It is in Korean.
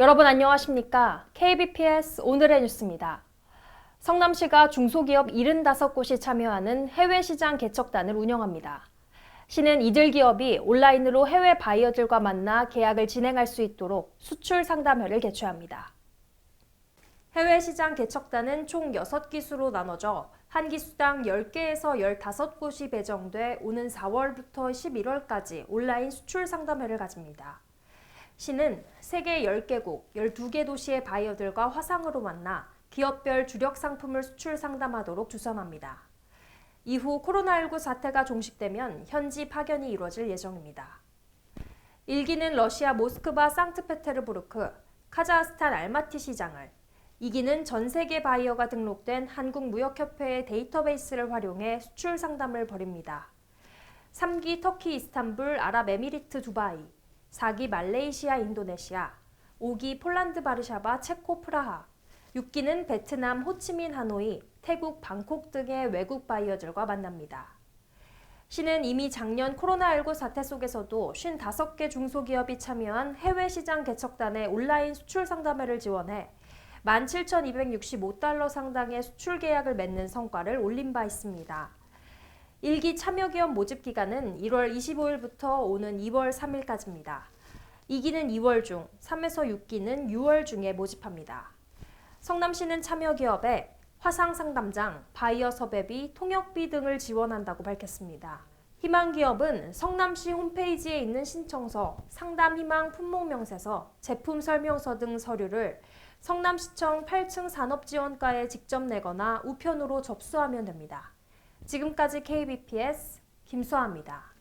여러분 안녕하십니까? KBPS 오늘의 뉴스입니다. 성남시가 중소기업 75곳이 참여하는 해외 시장 개척단을 운영합니다. 시는 이들 기업이 온라인으로 해외 바이어들과 만나 계약을 진행할 수 있도록 수출 상담회를 개최합니다. 해외 시장 개척단은 총 6기수로 나눠져 한 기수당 10개에서 15곳이 배정돼 오는 4월부터 11월까지 온라인 수출 상담회를 가집니다. 시는 세계 10개국, 12개 도시의 바이어들과 화상으로 만나 기업별 주력 상품을 수출 상담하도록 주선합니다. 이후 코로나19 사태가 종식되면 현지 파견이 이루어질 예정입니다. 1기는 러시아 모스크바 상트페테르부르크, 카자흐스탄 알마티 시장을, 2기는 전 세계 바이어가 등록된 한국무역협회의 데이터베이스를 활용해 수출 상담을 벌입니다. 3기 터키 이스탄불 아랍에미리트 두바이, 4기 말레이시아 인도네시아, 5기 폴란드 바르샤바 체코 프라하, 6기는 베트남 호치민 하노이, 태국 방콕 등의 외국 바이어들과 만납니다. 시는 이미 작년 코로나19 사태 속에서도 55개 중소기업이 참여한 해외 시장 개척단의 온라인 수출 상담회를 지원해 17,265달러 상당의 수출 계약을 맺는 성과를 올린 바 있습니다. 1기 참여기업 모집 기간은 1월 25일부터 오는 2월 3일까지입니다. 2기는 2월 중, 3에서 6기는 6월 중에 모집합니다. 성남시는 참여기업에 화상 상담장, 바이어 섭외비, 통역비 등을 지원한다고 밝혔습니다. 희망기업은 성남시 홈페이지에 있는 신청서, 상담 희망 품목 명세서, 제품 설명서 등 서류를 성남시청 8층 산업지원과에 직접 내거나 우편으로 접수하면 됩니다. 지금까지 KBPS 김수아입니다.